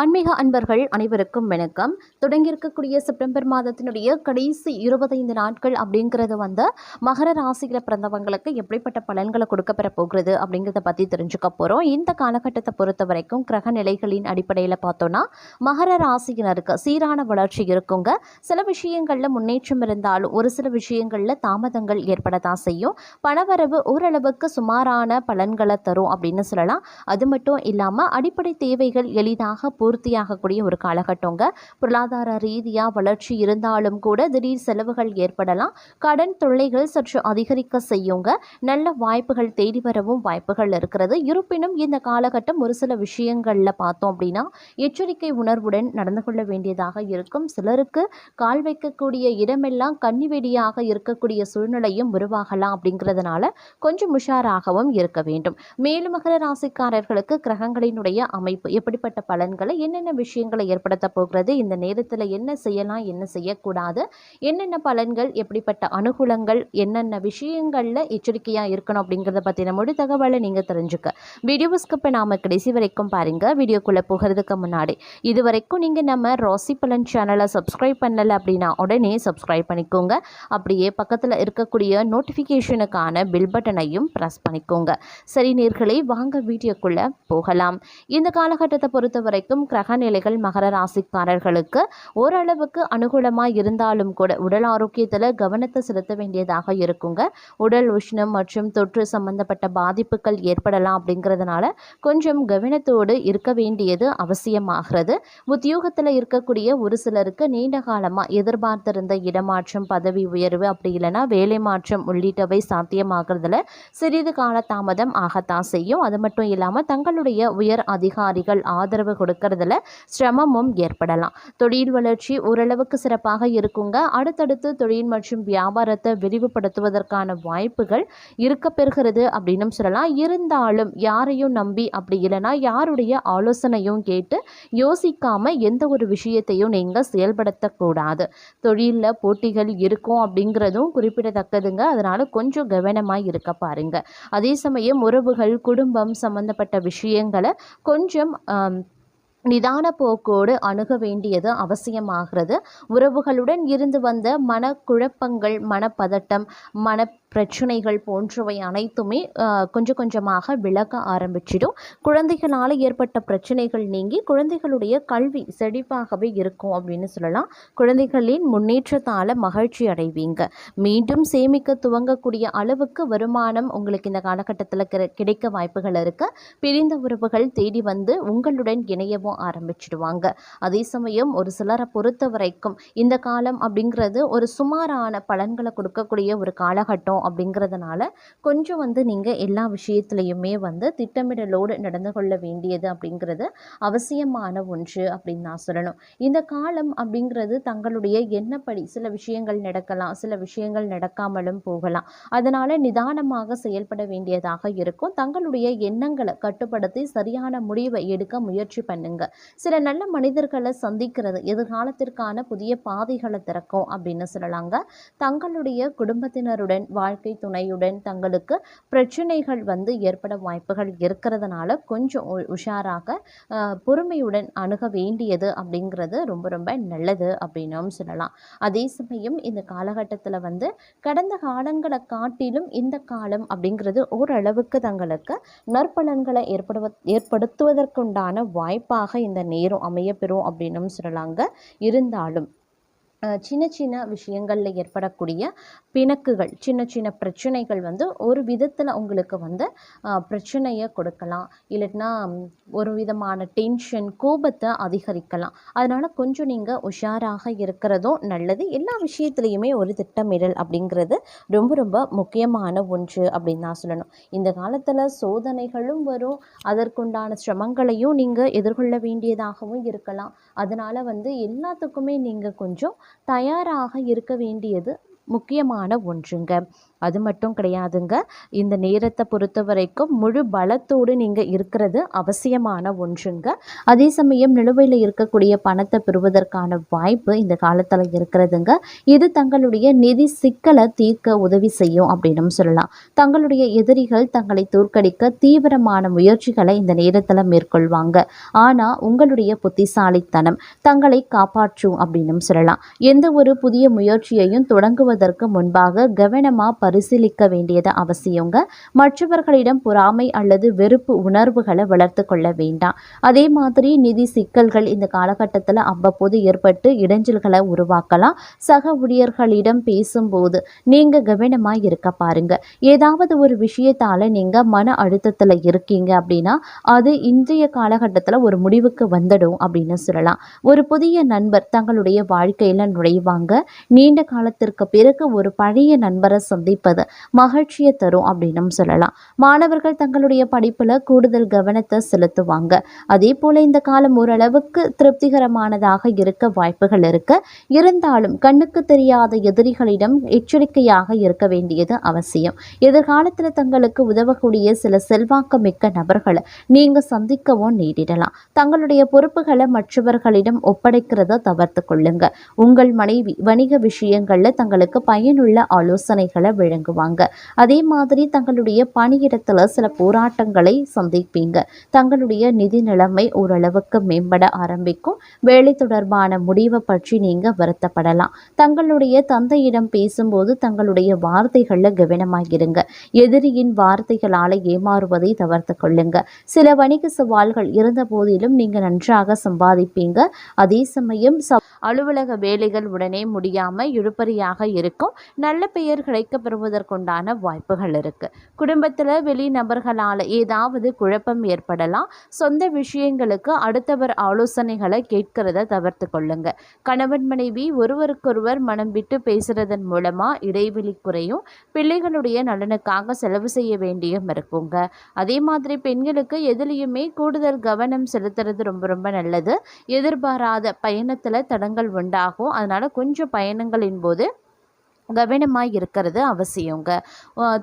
ஆன்மீக அன்பர்கள் அனைவருக்கும் வணக்கம். தொடங்கியிருக்கக்கூடிய செப்டம்பர் மாதத்தினுடைய கடைசி இருபத்தைந்து நாட்கள் அப்படிங்கிறது வந்து மகர ராசியில் பிறந்தவங்களுக்கு எப்படிப்பட்ட பலன்களை கொடுக்கப்பெற போகிறது அப்படிங்கிறத பற்றி தெரிஞ்சுக்க போகிறோம் இந்த காலகட்டத்தை பொறுத்த வரைக்கும் கிரக நிலைகளின் அடிப்படையில் பார்த்தோன்னா மகர ராசியினருக்கு சீரான வளர்ச்சி இருக்குங்க. சில விஷயங்களில் முன்னேற்றம் இருந்தாலும் ஒரு சில விஷயங்களில் தாமதங்கள் ஏற்பட தான் செய்யும். பணவரவு ஓரளவுக்கு சுமாரான பலன்களை தரும் அப்படின்னு சொல்லலாம். அது மட்டும் இல்லாமல் அடிப்படை தேவைகள் எளிதாக பூர்த்தியாகக்கூடிய ஒரு காலகட்டங்க. பொருளாதார ரீதியாக வளர்ச்சி இருந்தாலும் கூட திடீர் செலவுகள் ஏற்படலாம். கடன் தொல்லைகள் சற்று அதிகரிக்க செய்யுங்க. நல்ல வாய்ப்புகள் தேடி வரவும் வாய்ப்புகள் இருக்கிறது. இருப்பினும் இந்த காலகட்டம் ஒரு சில விஷயங்களில் பார்த்தோம் அப்படின்னா எச்சரிக்கை உணர்வுடன் நடந்து கொள்ள வேண்டியதாக இருக்கும். சிலருக்கு கால் வைக்கக்கூடிய இடமெல்லாம் கன்னிவெடியாக இருக்கக்கூடிய சூழ்நிலையும் உருவாகலாம் அப்படிங்கிறதுனால கொஞ்சம் உஷாராகவும் இருக்க வேண்டும். மேலும் மகர ராசிக்காரர்களுக்கு கிரகங்களினுடைய அமைப்பு எப்படிப்பட்ட பலன்களை என்னென்ன விஷயங்களை ஏற்படுத்த போகிறது? இந்த நேரத்தில் என்ன செய்யலாம்? என்ன செய்யக்கூடாது? என்னென்ன பலன்கள்? எப்படிப்பட்ட அனுகூலங்கள்? என்னென்ன விஷயங்களில் எச்சரிக்கையாக இருக்கணும்? அப்படிங்கிறத பற்றின முழு தகவலை நீங்கள் தெரிஞ்சுக்க. வீடியோ ஸ்கிப்பை நாம் கடைசி வரைக்கும் பாருங்கள் வீடியோக்குள்ளே போகிறதுக்கு முன்னாடி இது வரைக்கும் நீங்கள் நம்ம ராசி பலன் சேனலை சப்ஸ்கிரைப் பண்ணலை அப்படின்னா உடனே சப்ஸ்கிரைப் பண்ணிக்கோங்க. அப்படியே பக்கத்தில் இருக்கக்கூடிய நோட்டிஃபிகேஷனுக்கான பில் பட்டனையும் ப்ரெஸ் பண்ணிக்கோங்க. சரி நேர்களை வாங்க வீடியோக்குள்ளே போகலாம். இந்த காலகட்டத்தை பொறுத்த வரைக்கும் கிரக நிலைகள் மகர ராசிக்காரர்களுக்கு ஓரளவுக்கு அனுகூலமாக இருந்தாலும் கூட உடல் ஆரோக்கியத்தில் கவனத்தை செலுத்த வேண்டியதாக இருக்குங்க. உடல் உஷ்ணம் மற்றும் தொற்று சம்பந்தப்பட்ட பாதிப்புகள் ஏற்படலாம் அப்படிங்கிறதுனால கொஞ்சம் கவனத்தோடு இருக்க வேண்டியது அவசியமாகிறது. உத்தியோகத்தில் இருக்கக்கூடிய ஒரு சிலருக்கு நீண்ட காலமாக எதிர்பார்த்திருந்த இடமாற்றம் பதவி உயர்வு அப்படி இல்லைன்னா வேலை மாற்றம் உள்ளிட்டவை சாத்தியமாகிறதுல சிறிது கால தாமதம் ஆகத்தான் செய்யும். அது மட்டும் இல்லாமல் தங்களுடைய உயர் அதிகாரிகள் ஆதரவு கொடுக்கறதுல சிரமமும் ஏற்படலாம். தொழில் வளர்ச்சி ஓரளவுக்கு சிறப்பாக இருக்குங்க. அடுத்தடுத்து தொழில் மற்றும் வியாபாரத்தை விரிவுபடுத்துவதற்கான வாய்ப்புகள் இருக்க பெறுகிறது அப்படின்னு சொல்லலாம். இருந்தாலும் யாரையும் நம்பி அப்படி இல்லைன்னா யாருடைய ஆலோசனையும் கேட்டு யோசிக்காமல் எந்த ஒரு விஷயத்தையும் நீங்கள் செயல்படுத்தக்கூடாது. தொழிலில் போட்டிகள் இருக்கும் அப்படிங்கிறதும் குறிப்பிடத்தக்கதுங்க. அதனால் கொஞ்சம் கவனமாக இருக்க பாருங்க. அதே சமயம் உறவுகள் குடும்பம் சம்பந்தப்பட்ட விஷயங்களை கொஞ்சம் நிதான போக்கோடு அணுக வேண்டியது அவசியமாகிறது. உறவுகளுடன் இருந்து வந்த மனக்குழப்பங்கள் மனப்பதட்டம் மன பிரச்சனைகள் போன்றவை அனைத்துமே கொஞ்சம் கொஞ்சமாக விலக ஆரம்பிச்சிடும். குழந்தைகளால் ஏற்பட்ட பிரச்சனைகள் நீங்கி குழந்தைகளுடைய கல்வி செழிப்பாகவே இருக்கும் அப்படின்னு சொல்லலாம். குழந்தைகளின் முன்னேற்றத்தால் மகிழ்ச்சி அடைவீங்க. மீண்டும் சேமிக்க துவங்கக்கூடிய அளவுக்கு வருமானம் உங்களுக்கு இந்த காலகட்டத்தில் கிடைக்க வாய்ப்புகள் இருக்குது பிரிந்த உறவுகள் தேடி வந்து உங்களுடன் இணையவும் ஆரம்பிச்சிடுவாங்க. அதே சமயம் ஒரு சிலரை பொறுத்த வரைக்கும் இந்த காலம் அப்படிங்கிறது ஒரு சுமாரான பலன்களை கொடுக்கக்கூடிய ஒரு காலகட்டம் அப்படிங்கிறதுனால கொஞ்சம் வந்து நீங்கள் எல்லா விஷயத்துலையுமே வந்து திட்டமிடலோடு நடந்து கொள்ள வேண்டியது அப்படிங்கிறது அவசியமான ஒன்று அப்படின்னு நான் சொல்லணும். இந்த காலம் அப்படிங்கிறது தங்களுடைய எண்ணப்படி சில விஷயங்கள் நடக்கலாம் சில விஷயங்கள் நடக்காமலும் போகலாம். அதனால் நிதானமாக செயல்பட வேண்டியதாக இருக்கும். தங்களுடைய எண்ணங்களை கட்டுப்படுத்தி சரியான முடிவை எடுக்க முயற்சி பண்ணுங்க. சில நல்ல மனிதர்களை சந்திக்கிறது எதிர்காலத்திற்கான புதிய பாதைகளை திறக்கும் அப்படின்னு சொல்லலாங்க. தங்களுடைய குடும்பத்தினருடன் வாழ் வாழ்க்கை துணையுடன் தங்களுக்கு பிரச்சனைகள் வந்து ஏற்பட வாய்ப்புகள் இருக்கிறதுனால கொஞ்சம் உ- உஷாராக ஆஹ், பொறுமையுடன் அணுக வேண்டியது அப்படிங்கிறது ரொம்ப ரொம்ப நல்லது அப்படின்னும் சொல்லலாம். அதே சமயம் இந்த காலகட்டத்தில் வந்து கடந்த காலங்களை காட்டிலும் இந்த காலம் அப்படிங்கிறது ஓரளவுக்கு தங்களுக்கு நற்பலன்களை ஏற்படுவ ஏற்படுத்துவதற்குண்டான வாய்ப்பாக இந்த நேரம் அமையப்பெறும் அப்படின்னும் சொல்லலாங்க. இருந்தாலும் சின்ன சின்ன விஷயங்களில் ஏற்படக்கூடிய பிணக்குகள் சின்ன சின்ன பிரச்சனைகள் வந்து ஒரு விதத்தில் உங்களுக்கு வந்து பிரச்சனையை கொடுக்கலாம். இல்லைன்னா ஒரு விதமான டென்ஷன் கோபத்தை அதிகரிக்கலாம். அதனால் கொஞ்சம் நீங்கள் உஷாராக இருக்கிறதும் நல்லது. எல்லா விஷயத்துலையுமே ஒரு திட்டமிடல் அப்படிங்கிறது ரொம்ப ரொம்ப முக்கியமான ஒன்று அப்படின்னு தான் சொல்லணும். இந்த காலத்தில் சோதனைகளும் வரும். அதற்குண்டான சிரமங்களையும் நீங்கள் எதிர்கொள்ள வேண்டியதாகவும் இருக்கலாம். அதனால் வந்து எல்லாத்துக்குமே நீங்கள் கொஞ்சம் தயாராக இருக்க வேண்டியது முக்கியமான ஒன்றுங்க. அது மட்டும் கிடையாதுங்க. இந்த நேரத்தை பொறுத்த வரைக்கும் முழு பலத்தோடு நீங்கள் இருக்கிறது அவசியமான ஒன்றுங்க. அதே சமயம் நிலுவையில் இருக்கக்கூடிய பணத்தை பெறுவதற்கான வாய்ப்பு இந்த காலத்தில் இருக்கிறதுங்க. இது தங்களுடைய நிதி சிக்கலை தீர்க்க உதவி செய்யும் அப்படின்னு சொல்லலாம். தங்களுடைய எதிரிகள் தங்களை தோற்கடிக்க தீவிரமான முயற்சிகளை இந்த நேரத்தில் மேற்கொள்வாங்க. ஆனால் உங்களுடைய புத்திசாலித்தனம் தங்களை காப்பாற்றும் அப்படின்னு சொல்லலாம். எந்த ஒரு புதிய முயற்சியையும் தொடங்குவதற்கு முன்பாக கவனமாக பரிசீலிக்க வேண்டியது அவசியங்க. மற்றவர்களிடம் பொறாமை அல்லது வெறுப்பு உணர்வுகளை வளர்த்து கொள்ள வேண்டாம். அதே மாதிரி நிதி சிக்கல்கள் இந்த காலகட்டத்தில் அவ்வப்போது ஏற்பட்டு இடைஞ்சல்களை உருவாக்கலாம். சக ஊழியர்களிடம் பேசும்போது நீங்கள் கவனமாக இருக்க பாருங்க. ஏதாவது ஒரு விஷயத்தால் நீங்கள் மன அழுத்தத்தில் இருக்கீங்க அப்படின்னா அது இன்றைய காலகட்டத்தில் ஒரு முடிவுக்கு வந்துடும் அப்படின்னு சொல்லலாம். ஒரு புதிய நண்பர் தங்களுடைய வாழ்க்கையில் நுழைவாங்க. நீண்ட காலத்திற்கு பிறகு ஒரு பழைய நண்பரை சந்திப்பது மகிழ்ச்சியை தரும் அப்படின்னு சொல்லலாம். மாணவர்கள் தங்களுடைய படிப்பில் கூடுதல் கவனத்தை செலுத்துவாங்க. அதே போல் இந்த காலம் ஓரளவுக்கு திருப்திகரமானதாக இருக்க வாய்ப்புகள் இருக்கு. இருந்தாலும் கண்ணுக்கு தெரியாத எதிரிகளிடம் எச்சரிக்கையாக இருக்க வேண்டியது அவசியம். எதிர்காலத்தில் தங்களுக்கு உதவக்கூடிய சில செல்வாக்கு மிக்க நபர்களை நீங்கள் சந்திக்கவும் நேரிடலாம். தங்களுடைய பொறுப்புகளை மற்றவர்களிடம் ஒப்படைக்கிறத தவிர்த்து கொள்ளுங்க. உங்கள் மனைவி வணிக விஷயங்களில் தங்களுக்கு பயனுள்ள ஆலோசனைகளை விளங்குவாங்க அதே மாதிரி தங்களுடைய பணியிடத்தில் சில போராட்டங்களை சந்திப்பீங்க. தங்களுடைய நிதி நிலைமை ஓரளவுக்கு மேம்பட ஆரம்பிக்கும். வேலை தொடர்பான முடிவை பற்றி நீங்கள் வருத்தப்படலாம். தங்களுடைய தந்தையிடம் பேசும்போது தங்களுடைய வார்த்தைகளில் கவனமாகிருங்க. எதிரியின் வார்த்தைகளால் ஏமாறுவதை தவிர்த்து கொள்ளுங்க. சில வணிக சவால்கள் இருந்த போதிலும் நீங்கள் நன்றாக சம்பாதிப்பீங்க. அதே சமயம் அலுவலக வேலைகள் உடனே முடியாமல் இழுபறியாக இருக்கும். நல்ல பெயர் கிடைக்க வருவதற்குண்டான வாய்ப்புகள் இருக்கு. குடும்பத்தில் வெளிநபர்களால் ஏதாவது குழப்பம் ஏற்படலாம். சொந்த விஷயங்களுக்கு அடுத்தவர் ஆலோசனைகளை கேட்கிறத தவிர்த்து கொள்ளுங்க. கணவன் மனைவி ஒருவருக்கொருவர் மனம் விட்டு பேசுறதன் மூலமா இடைவெளி குறையும். பிள்ளைகளுடைய நலனுக்காக செலவு செய்ய வேண்டியும் இருக்குங்க. அதே மாதிரி பெண்களுக்கு எதுலேயுமே கூடுதல் கவனம் செலுத்துறது ரொம்ப ரொம்ப நல்லது. எதிர்பாராத பயணத்தில் தடங்கள் உண்டாகும். அதனால கொஞ்சம் பயணங்களின் போது கவனமாக இருக்கிறது அவசியங்க.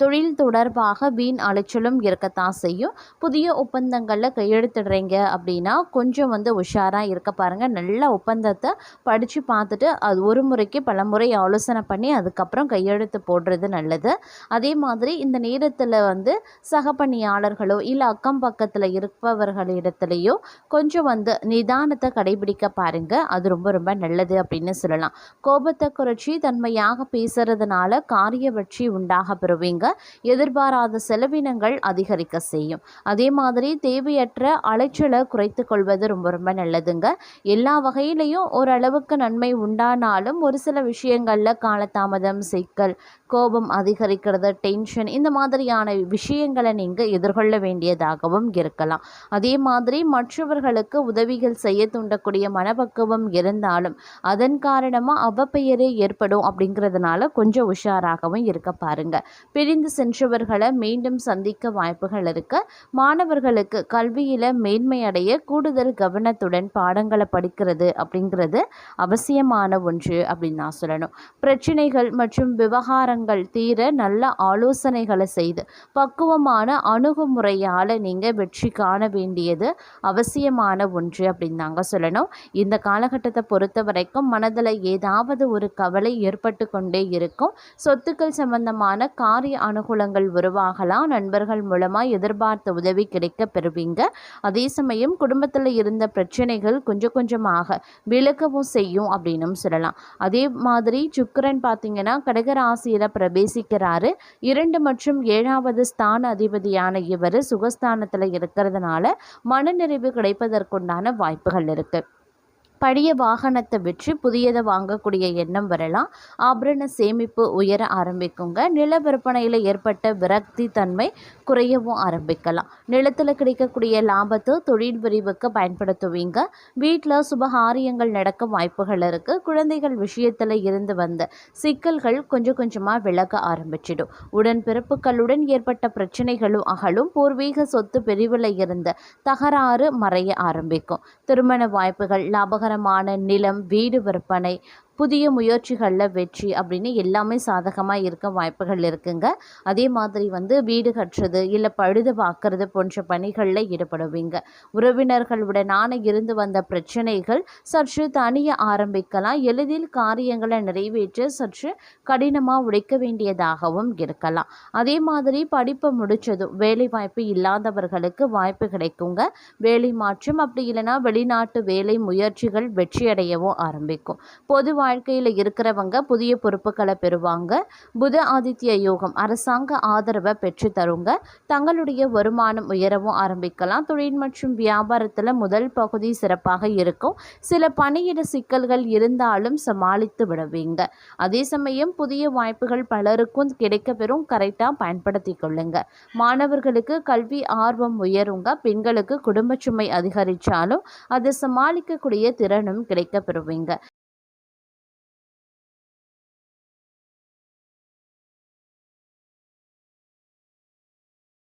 தொழில் தொடர்பாக வீண் அலைச்சலும் இருக்கத்தான் செய்யும். புதிய ஒப்பந்தங்களில் கையெழுத்திடுறீங்க அப்படின்னா கொஞ்சம் வந்து உஷாராக இருக்க பாருங்கள் நல்ல ஒப்பந்தத்தை படித்து பார்த்துட்டு அது ஒரு முறைக்கு பல முறை ஆலோசனை பண்ணி அதுக்கப்புறம் கையெழுத்து போடுறது நல்லது. அதே மாதிரி இந்த நேரத்தில் வந்து சக பணியாளர்களோ இல்லை அக்கம் பக்கத்தில் இருப்பவர்களிடத்துலையோ கொஞ்சம் வந்து நிதானத்தை கடைபிடிக்க பாருங்கள் அது ரொம்ப ரொம்ப நல்லது அப்படின்னு சொல்லலாம். கோபத்தை குறைச்சி தன்மையாக பேசுறதுனால காரிய வெற்றி உண்டாக பெறுவீங்க. எதிர்பாராத செலவினங்கள் அதிகரிக்க செய்யும். அதே மாதிரி தேவையற்ற அலைச்சலை குறைத்து கொள்வது ரொம்ப ரொம்ப நல்லதுங்க. எல்லா வகையிலையும் ஓரளவுக்கு நன்மை உண்டானாலும் ஒரு சில விஷயங்களில் காலதாமதம் சிக்கல் கோபம் அதிகரிக்கிறது டென்ஷன் இந்த மாதிரியான விஷயங்களை நீங்கள் எதிர்கொள்ள வேண்டியதாகவும் இருக்கலாம். அதே மாதிரி மற்றவர்களுக்கு உதவிகள் செய்ய தூண்டக்கூடிய மனப்பக்குவம் இருந்தாலும் அதன் காரணமாக அவப்பெயரே ஏற்படும் அப்படிங்கிறதுனால கொஞ்சம் உஷாராகவும் இருக்க பாருங்கள் பிரிந்து சென்றவர்களை மீண்டும் சந்திக்க வாய்ப்புகள் இருக்கு. மாணவர்களுக்கு கல்வியில் மேன்மை அடைய கூடுதல் கவனத்துடன் பாடங்களை படிக்கிறது அப்படிங்கிறது அவசியமான ஒன்று அப்படின்னு நான் சொல்லணும். பிரச்சனைகள் மற்றும் விவகாரங்கள் தீர நல்ல ஆலோசனைகளை செய்து பக்குவமான அணுகுமுறையால் நீங்கள் வெற்றி காண வேண்டியது அவசியமான ஒன்று அப்படின்னு தாங்க சொல்லணும். இந்த காலகட்டத்தை பொறுத்த வரைக்கும் மனதில் ஏதாவது ஒரு கவலை ஏற்பட்டு கொண்டே இருக்கும். சொத்துக்கள் சம்பந்தமான காரிய அனுகூலங்கள் உருவாகலாம். நண்பர்கள் மூலமாக எதிர்பார்த்த உதவி கிடைக்க பெறுவீங்க. அதே சமயம் குடும்பத்தில் இருந்த பிரச்சனைகள் கொஞ்சம் கொஞ்சமாக விலகவும் செய்யும் அப்படின்னும் சொல்லலாம். அதே மாதிரி சுக்கரன் பார்த்தீங்கன்னா கடகராசியில் பிரவேசிக்கிறாரு. இரண்டு மற்றும் ஏழாவது ஸ்தான அதிபதியான இவர் சுகஸ்தானத்தில் இருக்கிறதுனால மனநிறைவு கிடைப்பதற்குண்டான வாய்ப்புகள் இருக்கு. பழைய வாகனத்தை விற்று புதியதை வாங்கக்கூடிய எண்ணம் வரலாம். ஆபரண சேமிப்பு உயர ஆரம்பிக்குங்க. நில விற்பனையில் ஏற்பட்ட விரக்தி தன்மை குறையவும் ஆரம்பிக்கலாம். நிலத்தில் கிடைக்கக்கூடிய லாபத்தை தொழில் விரிவுக்கு பயன்படுத்துவீங்க. வீட்டில் சுபகாரியங்கள் நடக்க வாய்ப்புகள் இருக்குது குழந்தைகள் விஷயத்தில் இருந்து வந்த சிக்கல்கள் கொஞ்சம் கொஞ்சமாக விலக ஆரம்பிச்சிடும். உடன்பிறப்புகளுடன் ஏற்பட்ட பிரச்சனைகளும் அகலும். பூர்வீக சொத்து பிரிவில் இருந்த தகராறு மறைய ஆரம்பிக்கும். திருமண வாய்ப்புகள் லாபகரமான நிலம் வீடு விற்பனை. புதிய முயற்சிகளில் வெற்றி அப்படின்னு எல்லாமே சாதகமாக இருக்க வாய்ப்புகள் இருக்குங்க. அதே மாதிரி வந்து வீடு கட்டுறது இல்லை பழுது பார்க்கறது போன்ற பணிகளில் ஈடுபடுவீங்க. உறவினர்களுடனான இருந்து வந்த பிரச்சனைகள் சற்று தனிய ஆரம்பிக்கலாம். எளிதில் காரியங்களை நிறைவேற்ற சற்று கடினமாக உழைக்க வேண்டியதாகவும் இருக்கலாம். அதே மாதிரி படிப்பை முடித்ததும் வேலை வாய்ப்பு இல்லாதவர்களுக்கு வாய்ப்பு கிடைக்குங்க. வேலை மாற்றம் அப்படி இல்லைன்னா வெளிநாட்டு வேலை முயற்சிகள் வெற்றியடையவும் ஆரம்பிக்கும். பொதுவாக வாழ்க்கையில் இருக்கிறவங்க புதிய பொறுப்புகளை பெறுவாங்க. புத ஆதித்ய யோகம் அரசாங்க ஆதரவை பெற்று தருங்க. தங்களுடைய வருமானம் உயரவும் ஆரம்பிக்கலாம். தொழில் மற்றும் வியாபாரத்தில் முதல் பகுதி சிறப்பாக இருக்கும். சில பணியிட சிக்கல்கள் இருந்தாலும் சமாளித்து விடுவீங்க. அதே சமயம் புதிய வாய்ப்புகள் பலருக்கும் கிடைக்கப்பெறும். கரெக்டாக பயன்படுத்தி கொள்ளுங்க. மாணவர்களுக்கு கல்வி ஆர்வம் உயருங்க. பெண்களுக்கு குடும்ப சுமை அதிகரித்தாலும் அதை சமாளிக்கக்கூடிய திறனும் கிடைக்கப்பெறுவீங்க.